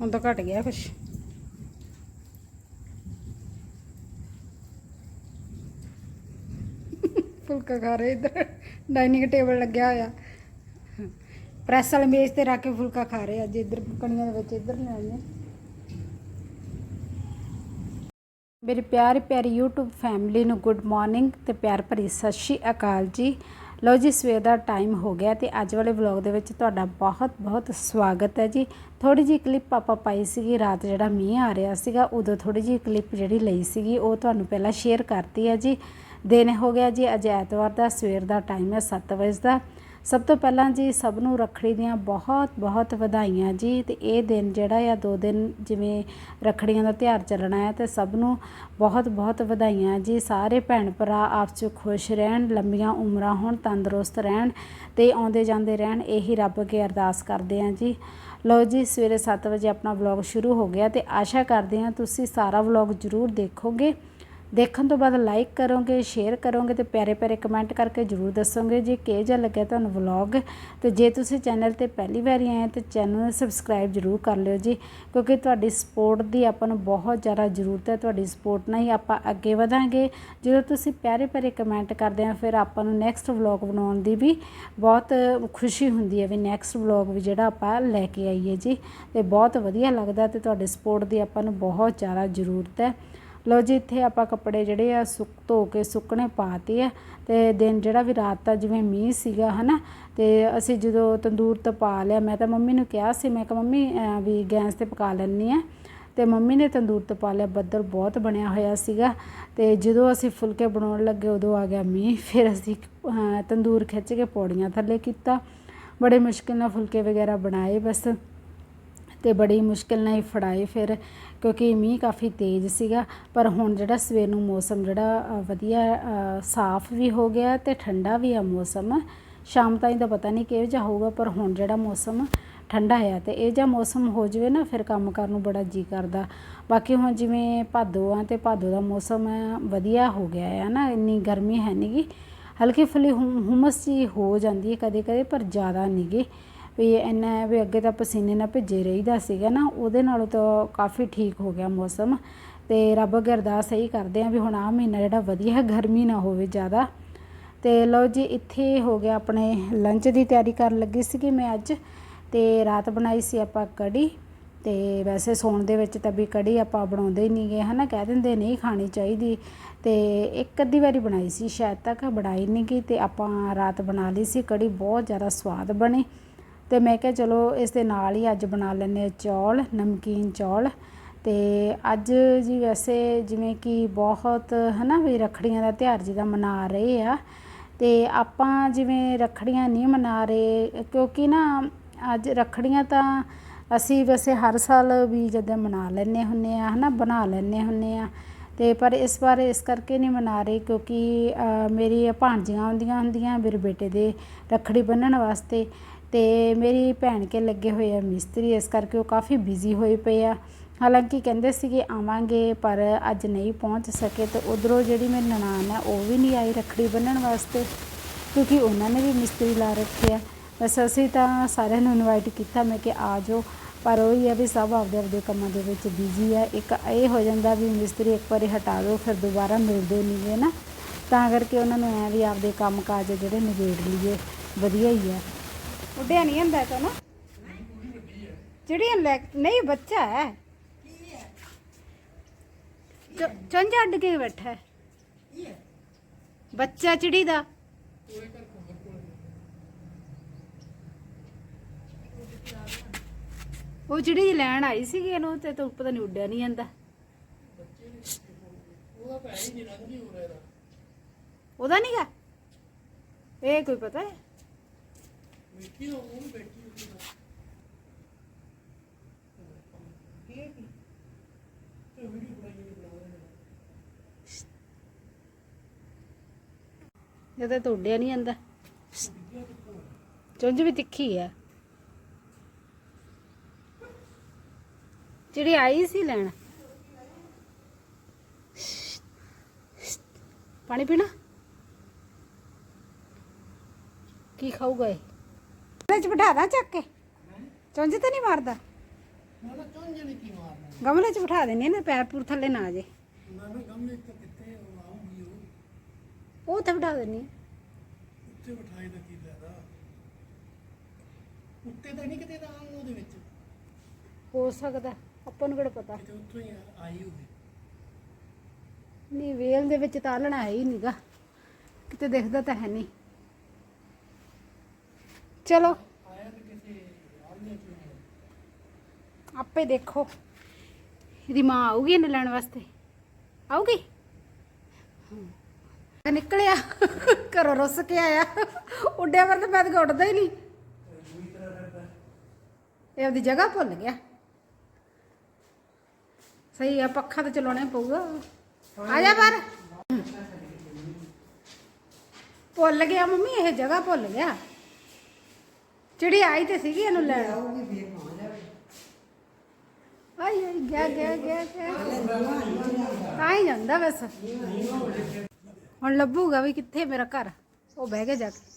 ਹੁਣ ਤਾਂ ਘਟ ਗਿਆ ਕੁਛ। ਫੁਲਕਾ ਖਾ ਰਹੇ ਇੱਧਰ। ਡਾਈਨਿੰਗ ਟੇਬਲ ਲੱਗਿਆ ਹੋਇਆ। ਪ੍ਰੈਸ ਵਾਲੇ ਮੇਜ਼ ਤੇ ਰੱਖ ਕੇ ਫੁਲਕਾ ਖਾ ਰਹੇ ਅੱਜ ਇੱਧਰ ਕਣੀਆਂ ਦੇ ਵਿੱਚ ਇੱਧਰ ਲੈ ਆਏ ਪਿਆਰ ਪਿਆਰੀ ਪਿਆਰੀ YouTube ਫੈਮਿਲੀ ਨੂੰ ਗੁੱਡ ਮਾਰਨਿੰਗ ਤੇ ਪਿਆਰ ਭਰੀ ਸਤਿ ਸ਼੍ਰੀ ਅਕਾਲ ਜੀ। ਲਓ ਜੀ, ਸਵੇਰ ਦਾ ਟਾਈਮ ਹੋ ਗਿਆ ਤੇ ਅੱਜ ਵਾਲੇ ਵਲੌਗ ਦੇ ਵਿੱਚ ਤੁਹਾਡਾ ਬਹੁਤ ਬਹੁਤ ਸਵਾਗਤ ਹੈ ਜੀ। ਥੋੜੀ ਜਿਹੀ ਕਲਿੱਪ ਆਪਾਂ ਪਾਈ ਸੀਗੀ, ਰਾਤ ਜਿਹੜਾ ਮੀਂਹ ਆ ਰਿਹਾ ਸੀਗਾ, ਉਦੋਂ ਥੋੜੀ ਜਿਹੀ ਕਲਿੱਪ ਜਿਹੜੀ ਲਈ ਸੀਗੀ, ਉਹ ਤੁਹਾਨੂੰ ਪਹਿਲਾਂ ਸ਼ੇਅਰ ਕਰਤੀ ਹੈ ਜੀ। ਦਿਨ ਹੋ ਗਿਆ ਜੀ, ਅੱਜ ਐਤਵਾਰ ਦਾ, ਸਵੇਰ ਦਾ ਟਾਈਮ ਹੈ 7 ਵਜੇ ਦਾ। ਸਭ ਤੋਂ ਪਹਿਲਾਂ ਜੀ ਸਭ ਨੂੰ ਰੱਖੜੀ ਦੀਆਂ ਬਹੁਤ ਬਹੁਤ ਵਧਾਈਆਂ ਜੀ ਤੇ ਇਹ ਦਿਨ ਜਿਹੜਾ ਆ, ਦੋ ਦਿਨ ਜਿਵੇਂ ਰੱਖੜੀਆਂ ਦਾ ਤਿਉਹਾਰ ਚੱਲਣਾ ਹੈ ਤੇ ਸਭ ਨੂੰ ਬਹੁਤ ਬਹੁਤ ਵਧਾਈਆਂ ਜੀ। ਸਾਰੇ ਭੈਣ ਭਰਾ ਆਪਸ ਵਿੱਚ ਖੁਸ਼ ਰਹਿਣ ਲੰਬੀਆਂ ਉਮਰਾਂ ਹੋਣ, ਤੰਦਰੁਸਤ ਰਹਿਣ ਤੇ ਆਉਂਦੇ ਜਾਂਦੇ ਰਹਿਣ, ਇਹੀ ਰੱਬ ਅੱਗੇ ਅਰਦਾਸ ਕਰਦੇ ਹਾਂ ਜੀ। ਲਓ ਜੀ, ਸਵੇਰੇ 7 ਵਜੇ ਆਪਣਾ ਵਲੌਗ ਸ਼ੁਰੂ ਹੋ ਗਿਆ ਤੇ ਆਸ਼ਾ ਕਰਦੇ ਹਾਂ ਤੁਸੀਂ ਸਾਰਾ ਵਲੌਗ ਜ਼ਰੂਰ ਦੇਖੋਗੇ। ਦੇਖਣ ਤੋਂ ਬਾਅਦ ਲਾਈਕ ਕਰੋਗੇ ਸ਼ੇਅਰ ਕਰੋਗੇ ਤੇ ਪਿਆਰੇ ਪਿਆਰੇ ਕਮੈਂਟ ਕਰਕੇ ਜਰੂਰ ਦੱਸੋਗੇ। ਜੀ ਕਿਹੋ ਜਿਹਾ ਲੱਗਿਆ ਤੁਹਾਨੂੰ ਵਲੌਗ ਤੇ ਜੇ ਤੁਸੀਂ ਚੈਨਲ ਤੇ ਪਹਿਲੀ ਵਾਰੀ ਆਏ ਤੇ ਚੈਨਲ ਨੂੰ ਸਬਸਕ੍ਰਾਈਬ ਜਰੂਰ ਕਰ ਲਿਓ ਜੀ, ਕਿਉਂਕਿ ਤੁਹਾਡੀ ਸਪੋਰਟ ਦੀ ਆਪਾਂ ਨੂੰ ਬਹੁਤ ਜ਼ਿਆਦਾ ਜ਼ਰੂਰਤ ਹੈ, ਤੁਹਾਡੀ ਸਪੋਰਟ ਨਾਲ ਹੀ ਆਪਾਂ ਅੱਗੇ ਵਧਾਂਗੇ। ਜਦੋਂ ਤੁਸੀਂ ਪਿਆਰੇ ਪਿਆਰੇ ਕਮੈਂਟ ਕਰਦੇ ਆ ਫਿਰ ਆਪਾਂ ਨੂੰ ਨੈਕਸਟ ਵਲੌਗ ਬਣਾਉਣ ਦੀ ਵੀ ਬਹੁਤ ਖੁਸ਼ੀ ਹੁੰਦੀ ਹੈ ਵੀ ਨੈਕਸਟ ਵਲੌਗ ਵੀ ਜਿਹੜਾ ਆਪਾਂ ਲੈ ਕੇ ਆਈਏ ਜੀ। ਤੇ ਬਹੁਤ ਵਧੀਆ ਲੱਗਦਾ ਤੇ ਤੁਹਾਡੀ ਸਪੋਰਟ ਦੀ ਆਪਾਂ ਨੂੰ ਬਹੁਤ ਜ਼ਿਆਦਾ ਜ਼ਰੂਰਤ ਹੈ। ਲਓ ਜੀ, ਇੱਥੇ ਆਪਾਂ ਕੱਪੜੇ ਜਿਹੜੇ ਆ ਸੁੱਕ ਧੋ ਕੇ ਸੁੱਕਣੇ ਪਾਤੇ ਆ ਤੇ ਦਿਨ ਜਿਹੜਾ ਵੀ ਰਾਤ ਦਾ ਜਿਵੇਂ ਮੀਂਹ ਸੀਗਾ, ਹਨਾ, ਤੇ ਅਸੀਂ ਜਦੋਂ ਤੰਦੂਰ ਤੇ ਪਾ ਲਿਆ, ਮੈਂ ਤਾਂ ਮੰਮੀ ਨੂੰ ਕਿਹਾ ਸੀ, ਮੈਂ ਕਿਹਾ, ਮੰਮੀ ਵੀ ਗੈਸ ਤੇ ਪਕਾ ਲੈਣੀ ਆ। ਤੇ ਮੰਮੀ ਨੇ ਤੰਦੂਰ ਤੇ ਪਾ ਲਿਆ ਬੱਦਲ ਬਹੁਤ ਬਣਿਆ ਹੋਇਆ ਸੀਗਾ। ਤੇ ਜਦੋਂ ਅਸੀਂ ਫੁਲਕੇ ਬਣਾਉਣ ਲੱਗੇ, ਉਦੋਂ ਆ ਗਿਆ ਮੀਂਹ, ਫਿਰ ਅਸੀਂ ਤੰਦੂਰ ਖਿੱਚ ਕੇ ਪੌੜੀਆਂ ਥੱਲੇ ਕੀਤਾ। ਬੜੇ ਮੁਸ਼ਕਿਲ ਨਾਲ ਫੁਲਕੇ ਵਗੈਰਾ ਬਣਾਏ ਬਸ। ਤੇ ਬੜੀ ਮੁਸ਼ਕਿਲ ਨਾਲ ਹੀ ਫੜਾਏ ਫਿਰ, ਕਿਉਂਕਿ ਮੀਂਹ ਕਾਫੀ ਤੇਜ਼ ਸੀਗਾ। ਪਰ ਹੁਣ ਜਿਹੜਾ ਸਵੇਰ ਨੂੰ ਮੌਸਮ ਜਿਹੜਾ ਵਧੀਆ ਸਾਫ਼ ਵੀ ਹੋ ਗਿਆ ਤੇ ਠੰਡਾ ਵੀ ਆ ਮੌਸਮ। ਸ਼ਾਮ ਤਾਈਂ ਤਾਂ ਪਤਾ ਨਹੀਂ ਕਿਹੋ ਜਿਹਾ ਹੋਊਗਾ, ਪਰ ਹੁਣ ਜਿਹੜਾ ਮੌਸਮ ਠੰਡਾ ਆ ਤੇ ਇਹ ਜਿਹਾ ਮੌਸਮ ਹੋ ਜਵੇ ਨਾ, ਫਿਰ ਕੰਮ ਕਰਨ ਨੂੰ ਬੜਾ ਜੀ ਕਰਦਾ। ਬਾਕੀ ਹੁਣ ਜਿਵੇਂ ਭਾਦੋ ਆ ਤੇ ਭਾਦੋ ਦਾ ਮੌਸਮ ਵਧੀਆ ਹੋ ਗਿਆ ਹੈ ਨਾ, ਇੰਨੀ ਗਰਮੀ ਹੈ ਨਹੀਂਗੀ ਹਲਕੀ ਫੁੱਲੀ ਹੁਮ- ਹੁਮਸ ਜੀ ਹੋ ਜਾਂਦੀ ਹੈ ਕਦੇ ਕਦੇ ਪਰ ਜ਼ਿਆਦਾ ਨਹੀਂਗੀ ਵੀ ਇੰਨਾ ਵੀ ਅੱਗੇ ਤਾਂ ਪਸੀਨੇ ਨਾਲ ਭਿੱਜੇ ਰਹੀਦਾ ਸੀਗਾ ਨਾ, ਉਹਦੇ ਨਾਲੋਂ ਤਾਂ ਕਾਫੀ ਠੀਕ ਹੋ ਗਿਆ ਮੌਸਮ। ਤੇ ਰੱਬ ਅੱਗੇ ਅਰਦਾਸ ਇਹੀ ਕਰਦੇ ਆ ਵੀ ਹੁਣ ਆਹ ਮਹੀਨਾ ਜਿਹੜਾ ਵਧੀਆ, ਗਰਮੀ ਨਾ ਹੋਵੇ ਜ਼ਿਆਦਾ। ਤੇ ਲਓ ਜੀ, ਇੱਥੇ ਹੋ ਗਿਆ ਆਪਣੇ ਲੰਚ ਦੀ ਤਿਆਰੀ ਕਰਨ ਲੱਗੀ ਸੀਗੀ ਮੈਂ ਅੱਜ। ਤੇ ਰਾਤ ਬਣਾਈ ਸੀ ਆਪਾਂ ਕੜੀ। ਤੇ ਵੈਸੇ ਸੌਣ ਦੇ ਵਿੱਚ ਤਾਂ ਵੀ ਕੜੀ ਆਪਾਂ ਬਣਾਉਂਦੇ ਹੀ ਨਹੀਂਗੇ ਹਨਾ? ਕਹਿ ਦਿੰਦੇ ਨਹੀਂ ਖਾਣੀ ਚਾਹੀਦੀ। ਤੇ ਇੱਕ ਅੱਧੀ ਵਾਰੀ ਬਣਾਈ ਸੀ, ਸ਼ਾਇਦ ਤੱਕ ਬਣਾਈ ਨਹੀਂ ਗਈ ਤੇ ਆਪਾਂ ਰਾਤ ਬਣਾ ਲਈ ਸੀ, ਕੜੀ ਬਹੁਤ ਜ਼ਿਆਦਾ ਸਵਾਦ ਬਣੀ। ਤੇ ਮੈਂ ਕਿਹਾ ਚਲੋ ਇਸ ਦੇ ਨਾਲ ਹੀ ਅੱਜ ਬਣਾ ਲੈਂਦੇ ਹਾਂ ਚੌਲ, ਨਮਕੀਨ ਚੌਲ। ਤੇ ਅੱਜ ਜੀ ਵੈਸੇ ਜਿਵੇਂ ਕਿ ਬਹੁਤ ਹਨਾ ਵੀ ਰੱਖੜੀਆਂ ਦਾ ਤਿਉਹਾਰ ਜਿਹਦਾ ਮਨਾ ਰਹੇ ਆ, ਤੇ ਆਪਾਂ ਜਿਵੇਂ ਰੱਖੜੀਆਂ ਨਹੀਂ ਮਨਾ ਰਹੇ, ਕਿਉਂਕਿ ਨਾ ਅੱਜ ਰੱਖੜੀਆਂ ਤਾਂ ਅਸੀਂ ਵੈਸੇ ਹਰ ਸਾਲ ਵੀ ਜਦੋਂ ਮਨਾ ਲੈਂਦੇ ਹੁੰਨੇ ਆ ਹਨਾ ਬਣਾ ਲੈਂਦੇ ਹੁੰਨੇ ਆ ਤੇ ਪਰ ਇਸ ਵਾਰ ਇਸ ਕਰਕੇ ਨਹੀਂ ਮਨਾ ਰਹੇ, ਕਿਉਂਕਿ ਮੇਰੀ ਭਾਣਜੀਆਂ ਆਉਂਦੀਆਂ ਹੁੰਦੀਆਂ ਮੇਰੇ ਬੇਟੇ ਦੇ ਰੱਖੜੀ ਬੰਨਣ ਵਾਸਤੇ ਤੇ ਮੇਰੀ ਭੈਣ ਕੇ ਲੱਗੇ ਹੋਏ ਆ ਮਿਸਤਰੀ, ਇਸ ਕਰਕੇ ਉਹ ਕਾਫੀ ਬਿਜ਼ੀ ਹੋਏ ਪਏ ਆ। ਹਾਲਾਂਕਿ ਕਹਿੰਦੇ ਸੀਗੇ ਆਵਾਂਗੇ, ਪਰ ਅੱਜ ਨਹੀਂ ਪਹੁੰਚ ਸਕੇ ਤੇ ਉਧਰੋਂ ਜਿਹੜੀ ਮੇਰੀ ਨਨਾਣ ਆ, ਉਹ ਵੀ ਨਹੀਂ ਆਈ ਰੱਖੜੀ ਬੰਨਣ ਵਾਸਤੇ, ਕਿਉਂਕਿ ਉਹਨਾਂ ਨੇ ਵੀ ਮਿਸਤਰੀ ਲਾ ਰੱਖੇ ਆ। ਬਸ ਅਸੀਂ ਤਾਂ ਸਾਰਿਆਂ ਨੂੰ ਇਨਵਾਈਟ ਕੀਤਾ, ਮੈਂ ਕਿ ਆ ਜਾਓ। ਪਰ ਉਹ ਹੀ ਆ ਵੀ ਸਭ ਆਪਦੇ ਆਪਦੇ ਕੰਮਾਂ ਦੇ ਵਿੱਚ ਬਿਜ਼ੀ ਆ। ਇੱਕ ਇਹ ਹੋ ਜਾਂਦਾ ਵੀ ਮਿਸਤਰੀ ਇੱਕ ਵਾਰੀ ਹਟਾ ਦਿਓ ਫਿਰ ਦੁਬਾਰਾ ਮਿਲਦੇ ਨਹੀਂਗੇ ਨਾ। ਤਾਂ ਕਰਕੇ ਉਹਨਾਂ ਨੂੰ ਐ ਵੀ ਆਪਦੇ ਕੰਮ ਕਾਜ ਜਿਹੜੇ ਨਿਬੇੜ ਲਈਏ, ਵਧੀਆ ਹੀ ਆ। ਉੱਡਿਆ ਨਹੀਂ ਹੁੰਦਾ ਤਾਂ ਨਾ। ਚਿੜੀਆਂ ਲੈ ਨਹੀਂ, ਬੱਚਾ ਹੈ। ਚ- ਚੁੰਝ ਅੱਡ ਕੇ ਬੈਠਾ ਬੱਚਾ ਚਿੜੀ ਦਾ ਉਹ ਚਿੜੀ ਲੈਣ ਆਈ ਸੀਗੀ ਇਹਨੂੰ ਤੇ ਤੂੰ ਪਤਾ ਨਹੀਂ ਉੱਡਿਆ ਨਹੀਂ ਜਾਂਦਾ। ਉਹਦਾ ਨਹੀਂ ਗਾ। ਇਹ ਕੋਈ ਪਤਾ ਹੈ? ਜਦੋਂ ਤਾਂ ਉੱਡਿਆ ਨਹੀਂ ਜਾਂਦਾ। ਚੁੰਝ ਵੀ ਤਿੱਖੀ ਆ। ਜਿਹੜੀ ਆਈ ਸੀ ਲੈਣ। ਪਾਣੀ ਪੀਣਾ? ਕੀ ਖਾਊਗਾ ਇਹ? ਇਹਦੇ ਚ ਬਿਠਾ ਦਾਂ ਚੱਕ ਕੇ? ਚੁੰਝ ਤੇ ਨਹੀਂ ਮਾਰਦਾ? ਨਾ ਨਾ ਚੁੰਝ ਨਹੀਂ ਕੀ ਮਾਰਨਾ। ਗਮਲੇ 'ਚ ਬਿਠਾ ਦੇਣੀ ਨਾ ਪੈਰ ਪੂਰ ਥੱਲੇ ਨਾ ਆ ਜੇ। ਨਾ ਨਾ ਗਮਲੇ ਤੇ ਕਿੱਥੇ ਉਹ? ਉਹ ਬਿਠਾ ਦੇਣੀ ਉੱਤੇ ਬਿਠਾਈ ਦਾ ਕੀ ਫਾਇਦਾ? ਉੱਤੇ ਤਾਂ ਨਹੀਂ ਕਿਤੇ ਤਾਂ ਆਉਣ ਉਹਦੇ ਵਿੱਚ। ਹੋ ਸਕਦਾ ਆਪਾਂ ਨੂੰ ਕਿਹੜਾ ਪਤਾ। ਕਿਤੇ ਉੱਥੋਂ ਹੀ ਆਈ ਹੋਵੇ। ਨਹੀਂ ਵੇਲ ਦੇ ਵਿੱਚ ਤਾਲਣਾ ਹੈ ਹੀ ਨਹੀਂਗਾ ਕਿਤੇ ਦਿਖਦਾ ਤਾਂ ਹੈ ਨਹੀਂ। ਚਲੋ। ਆਪੇ ਦੇਖੋ। ਇਹਦੀ ਮਾਂ ਆਊਗੀ ਇਹਨੂੰ ਲੈਣ ਵਾਸਤੇ। ਆਊਗੀ? ਨਿਕਲਿਆ। ਘਰੋਂ ਰੁੱਸ ਕੇ ਆਇਆ। ਉੱਡਿਆ ਵਰ ਤਾਂ ਮੈਂ ਤਾਂ ਉੱਡਦਾ ਹੀ ਨਹੀਂ। ਇਹ ਉਹਦੀ ਜਗ੍ਹਾ ਭੁੱਲ ਗਿਆ। ਸਹੀ ਆ, ਪੱਖਾ ਤਾਂ ਚਲਾਉਣਾ ਪਊਗਾ। ਆ ਜਾ ਬਾਹਰ। ਭੁੱਲ ਗਿਆ ਮੰਮੀ, ਇਹ ਜਗ੍ਹਾ ਭੁੱਲ ਗਿਆ। ਚਿੜੀ ਆਈ ਤੇ ਸੀਗੀ ਇਹਨੂੰ ਲੈਣ ਆਈ ਆਈ ਗਿਆ ਗਿਆ ਗਿਆ ਗਿਆ। ਤਾਂ ਹੀ ਜਾਂਦਾ ਬਸ। ਹੁਣ ਲੱਭੂਗਾ ਵੀ ਕਿੱਥੇ ਮੇਰਾ ਘਰ। ਉਹ ਬਹਿ ਗਿਆ ਜਾ ਕੇ।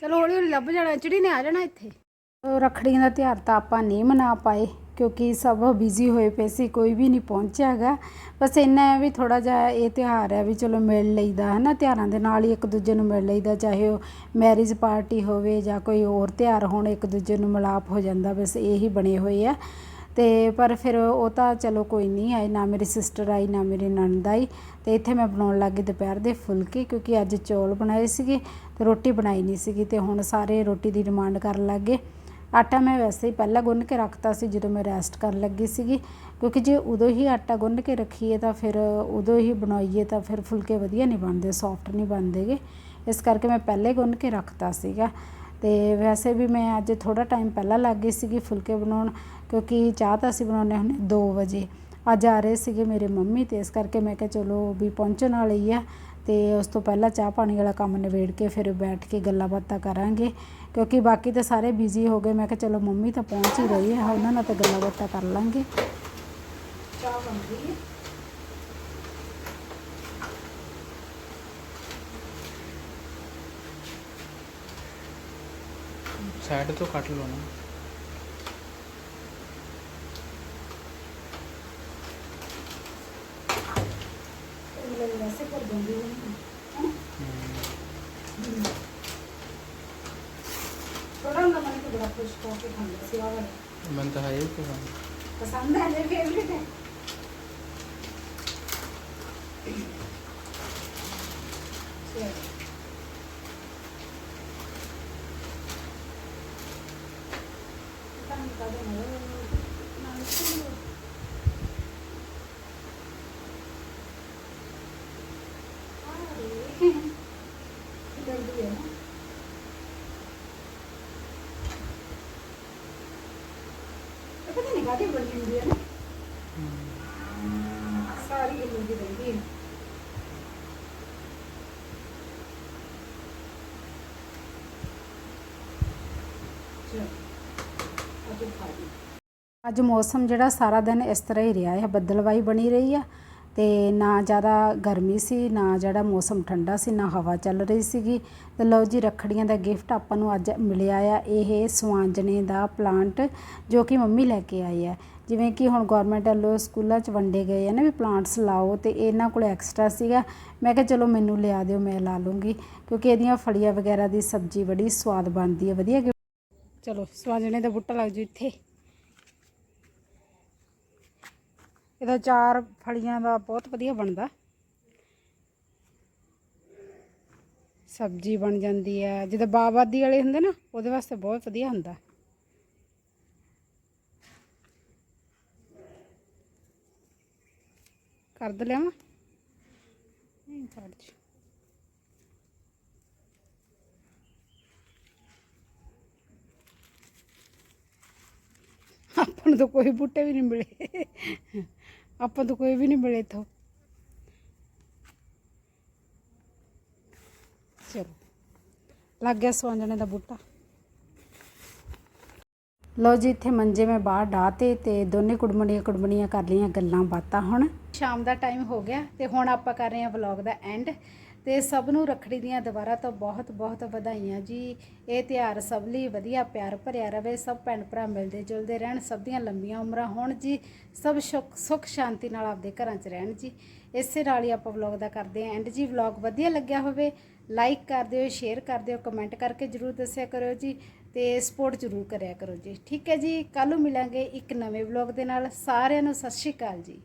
ਚਲੋ ਹੌਲੀ ਹੌਲੀ ਲੱਭ ਜਾਣਾ ਚਿੜੀ ਨੇ ਆ ਜਾਣਾ ਇੱਥੇ। ਰੱਖੜੀਆਂ ਦਾ ਤਿਉਹਾਰ ਤਾਂ ਆਪਾਂ ਨਹੀਂ ਮਨਾ ਪਾਏ। ਕਿਉਂਕਿ ਸਭ ਬਿਜ਼ੀ ਹੋਏ ਪਏ ਸੀ, ਕੋਈ ਵੀ ਨਹੀਂ ਪਹੁੰਚਿਆ ਹੈਗਾ। ਬਸ ਇੰਨਾ ਹੈ ਵੀ ਥੋੜਾ ਜਿਹਾ ਇਹ ਤਿਉਹਾਰ ਹੈ ਵੀ ਚਲੋ ਮਿਲ ਲਈਦਾ ਹੈ ਨਾ ਤਿਉਹਾਰਾਂ ਦੇ ਨਾਲ ਹੀ ਇੱਕ ਦੂਜੇ ਨੂੰ ਮਿਲ ਲਈਦਾ, ਚਾਹੇ ਉਹ ਮੈਰਿਜ ਪਾਰਟੀ ਹੋਵੇ ਜਾਂ ਕੋਈ ਹੋਰ ਤਿਉਹਾਰ ਹੋਣ, ਇੱਕ ਦੂਜੇ ਨੂੰ ਮਿਲਾਪ ਹੋ ਜਾਂਦਾ, ਬਸ ਇਹੀ ਬਣੇ ਹੋਏ ਆ। ਤੇ ਪਰ ਫਿਰ ਉਹ ਤਾਂ ਚਲੋ ਕੋਈ ਨਹੀਂ ਆਈ, ਨਾ ਮੇਰੀ ਸਿਸਟਰ ਆਈ, ਨਾ ਮੇਰੀ ਨਣਦ ਆਈ। ਤੇ ਇੱਥੇ ਮੈਂ ਬਣਾਉਣ ਲੱਗੀ ਦੁਪਹਿਰ ਦੇ ਫੁਲਕੇ, ਕਿਉਂਕਿ ਅੱਜ ਚੌਲ ਬਣਾਏ ਸੀਗੇ ਤੇ ਰੋਟੀ ਬਣਾਈ ਨਹੀਂ ਸੀਗੀ ਤੇ ਹੁਣ ਸਾਰੇ ਰੋਟੀ ਦੀ ਡਿਮਾਂਡ ਕਰਨ ਲੱਗੇ ਆਟਾ ਮੈਂ ਵੈਸੇ ਹੀ ਪਹਿਲਾਂ ਗੁੰਨ ਕੇ ਰੱਖਤਾ ਸੀ ਜਦੋਂ ਮੈਂ ਰੈਸਟ ਕਰਨ ਲੱਗੀ ਸੀਗੀ, ਕਿਉਂਕਿ ਜੇ ਉਦੋਂ ਹੀ ਆਟਾ ਗੁੰਨ ਕੇ ਰੱਖੀਏ ਤਾਂ ਫਿਰ ਉਦੋਂ ਹੀ ਬਣਾਈਏ ਤਾਂ ਫਿਰ ਫੁਲਕੇ ਵਧੀਆ ਨਹੀਂ ਬਣਦੇ ਸੌਫਟ ਨਹੀਂ ਬਣਦੇਗੇ। ਇਸ ਕਰਕੇ ਮੈਂ ਪਹਿਲੇ ਗੁੰਨ ਕੇ ਰੱਖਤਾ ਸੀਗਾ। ਤੇ ਵੈਸੇ ਵੀ ਮੈਂ ਅੱਜ ਥੋੜਾ ਟਾਈਮ ਪਹਿਲਾਂ ਲੱਗ ਗਈ ਸੀਗੀ ਫੁਲਕੇ ਬਣਾਉਣ, ਕਿਉਂਕਿ ਚਾਹ ਤਾਂ ਅਸੀਂ ਬਣਾਉਂਦੇ ਹੁੰਦੇ 2 ਵਜੇ। ਅੱਜ ਆ ਰਹੇ ਸੀਗੇ ਮੇਰੇ ਮੰਮੀ ਤੇ ਇਸ ਕਰਕੇ ਮੈਂ ਕਿਹਾ ਚਲੋ ਵੀ ਪਹੁੰਚਣ ਵਾਲੇ ਆ ਤੇ ਉਸ ਤੋਂ ਪਹਿਲਾਂ ਚਾਹ ਪਾਣੀ ਵਾਲਾ ਕੰਮ ਨਿਬੇੜ ਕੇ ਫਿਰ ਬੈਠ ਕੇ ਗੱਲਾਂ ਬਾਤਾਂ ਕਰਾਂਗੇ। ਕਿਉਂਕਿ ਬਾਕੀ ਤਾਂ ਸਾਰੇ ਬਿਜ਼ੀ ਹੋ ਗਏ ਮੈਂ ਕਿਹਾ ਚਲੋ ਮੰਮੀ ਤਾਂ ਪਹੁੰਚ ਹੀ ਰਹੀ ਹੈ ਉਹਨਾਂ ਨਾਲ ਤਾਂ ਗੱਲਾਂ ਬਾਤਾਂ ਕਰ ਲਾਂਗੇ। ਚਾਹ ਬਣ ਗਈ ਹੈ? ਸਾਈਡ ਤੋਂ ਕੱਟ ਲਓ ਨਾ ਇਹ ਵੈਸੇ ਕਰ ਦੂੰਗੀ ਥੋੜਾ ਨਾ ਮਨ ਤੋਂ ਬੜਾ ਖੁਸ਼ ਹੋ ਕੇ ਖਾਂਦਾ ਸੀ ਆਹ ਵਾਲਾ। ਮੈਂ ਤਾਂ ਹੈ ਹੀ ਕਿ ਪਸੰਦ ਹੈ ਜੇ ਫੇਵਰੇਟ ਹੈ ਚਲੋ ਤਾਂ ਨਿਕਾਲ ਦੇ ਨਾ ਨਾ ਸੁਣੋ ਆਰੇ ਜਲਦੀ ਹੈ ਨਾ ਇਹ ਪਤਾ ਨਹੀਂ ਕਾਹਦੀ ਬਣੀ ਹੁੰਦੀ ਹੈ ਨਾ। ਸਾਰੀ ਗਿੱਲੀ ਦੀ ਰਹਿੰਦੀ ਹੈ। ਚਲੋ ਅੱਜ ਮੌਸਮ ਜਿਹੜਾ ਸਾਰਾ ਦਿਨ ਇਸ ਤਰ੍ਹਾਂ ਹੀ ਰਿਹਾ ਹੈ। ਬੱਦਲਵਾਈ ਬਣੀ ਰਹੀ ਆ। ਤੇ ਨਾ ਜ਼ਿਆਦਾ ਗਰਮੀ ਸੀ, ਨਾ ਜਿਹੜਾ ਮੌਸਮ ਠੰਡਾ ਸੀ, ਨਾ ਹਵਾ ਚੱਲ ਰਹੀ ਸੀਗੀ। ਤੇ ਲਓ ਜੀ, ਰੱਖੜੀਆਂ ਦਾ ਗਿਫਟ ਆਪਾਂ ਨੂੰ ਅੱਜ ਮਿਲਿਆ ਆ। ਇਹ ਸਵਾਂਜਣੇ ਦਾ ਪਲਾਂਟ ਜੋ ਕਿ ਮੰਮੀ ਲੈ ਕੇ ਆਈ ਆ। ਜਿਵੇਂ ਕਿ ਹੁਣ ਗਵਰਨਮੈਂਟ ਵੱਲੋਂ ਸਕੂਲਾਂ 'ਚ ਵੰਡੇ ਗਏ ਆ ਨਾ ਵੀ ਪਲਾਂਟਸ ਲਾਓ ਤੇ ਇਹਨਾਂ ਕੋਲ ਐਕਸਟਰਾ ਸੀਗਾ। ਮੈਂ ਕਿਹਾ ਚਲੋ ਮੈਨੂੰ ਲਿਆ ਦਿਓ, ਮੈਂ ਲਾ ਲੂੰਗੀ। ਕਿਉਂਕਿ ਇਹਦੀਆਂ ਫਲੀਆਂ ਵਗੈਰਾ ਦੀ ਸਬਜ਼ੀ ਬੜੀ ਸਵਾਦ ਬਣਦੀ ਹੈ ਵਧੀਆ। ਗਿ- ਚਲੋ, ਸਵਾਂਜਣੇ ਦਾ ਬੂਟਾ ਲੱਗ ਜੂ ਇੱਥੇ। ਇਹਦਾ ਚਾਰ ਫਲੀਆਂ ਦਾ ਬਹੁਤ ਵਧੀਆ ਬਣਦਾ। ਸਬਜ਼ੀ ਬਣ ਜਾਂਦੀ ਹੈ। ਜਿੱਦਾਂ ਬਾਬਾਦੀ ਵਾਲੇ ਹੁੰਦੇ ਨਾ, ਉਹਦੇ ਵਾਸਤੇ ਬਹੁਤ ਵਧੀਆ ਹੁੰਦਾ। ਕਰ ਦ ਲਿਆਵਾਂ? ਨਹੀਂ ਕੱਢ ਚ ਆਪਾਂ ਨੂੰ ਤਾਂ ਕੋਈ ਬੂਟੇ ਵੀ ਨਹੀਂ ਮਿਲੇ। ਆਪਾਂ ਤੋਂ ਕੋਈ ਵੀ ਨਹੀਂ ਮਿਲੇ ਇੱਥੋਂ। ਚਲੋ। ਲੱਗ ਗਿਆ ਸਵਾਂਜਣੇ ਦਾ ਬੂਟਾ। ਲਓ ਜੀ, ਇੱਥੇ ਮੰਜੇ ਮੈਂ ਬਾਹਰ ਡਾਤੇ ਤੇ ਦੋਨੇ ਕੁੜਮਣੀਆਂ ਕੁੜਮਣੀਆਂ ਕਰ ਲਈਆਂ ਗੱਲਾਂ ਬਾਤਾਂ ਹੁਣ। ਸ਼ਾਮ ਦਾ ਟਾਈਮ ਹੋ ਗਿਆ ਤੇ ਹੁਣ ਆਪਾਂ ਕਰ ਰਹੇ ਹਾਂ ਵਲੌਗ ਦਾ ਐਂਡ ਤੇ ਸਭ ਨੂੰ ਰੱਖੜੀ ਦੀਆਂ ਦੁਬਾਰਾ ਤੋਂ ਬਹੁਤ ਬਹੁਤ ਵਧਾਈਆਂ ਜੀ। ਇਹ ਤਿਉਹਾਰ ਸਭ ਲਈ ਵਧੀਆ, ਪਿਆਰ ਭਰਿਆ ਰਵੇ। ਸਭ ਭੈਣ ਭਰਾ ਮਿਲਦੇ ਜੁਲਦੇ ਰਹਿਣ। ਸਭ ਦੀਆਂ ਲੰਬੀਆਂ ਉਮਰਾਂ ਹੋਣ ਜੀ। ਸਭ ਸੁੱਖ ਸੁੱਖ ਸ਼ਾਂਤੀ ਨਾਲ ਆਪਦੇ ਘਰਾਂ 'ਚ ਰਹਿਣ ਜੀ। ਇਸੇ ਨਾਲ ਹੀ ਆਪਾਂ ਵਲੌਗ ਦਾ ਕਰਦੇ ਆਂ ਐਂਡ ਜੀ। ਵਲੌਗ ਵਧੀਆ ਲੱਗਿਆ ਹੋਵੇ ਲਾਈਕ ਕਰ ਦਿਓ ਸ਼ੇਅਰ ਕਰ ਦਿਓ ਕਮੈਂਟ ਕਰਕੇ ਜਰੂਰ ਦੱਸਿਆ ਕਰੋ ਜੀ ਤੇ ਸਪੋਰਟ ਜਰੂਰ ਕਰਿਆ ਕਰੋ ਜੀ। ਠੀਕ ਹੈ ਜੀ। ਕੱਲ ਨੂੰ ਮਿਲਾਂਗੇ ਇੱਕ ਨਵੇਂ ਵਲੌਗ ਦੇ ਨਾਲ। ਸਾਰਿਆਂ ਨੂੰ ਸਤਿ ਸ਼੍ਰੀ ਅਕਾਲ ਜੀ।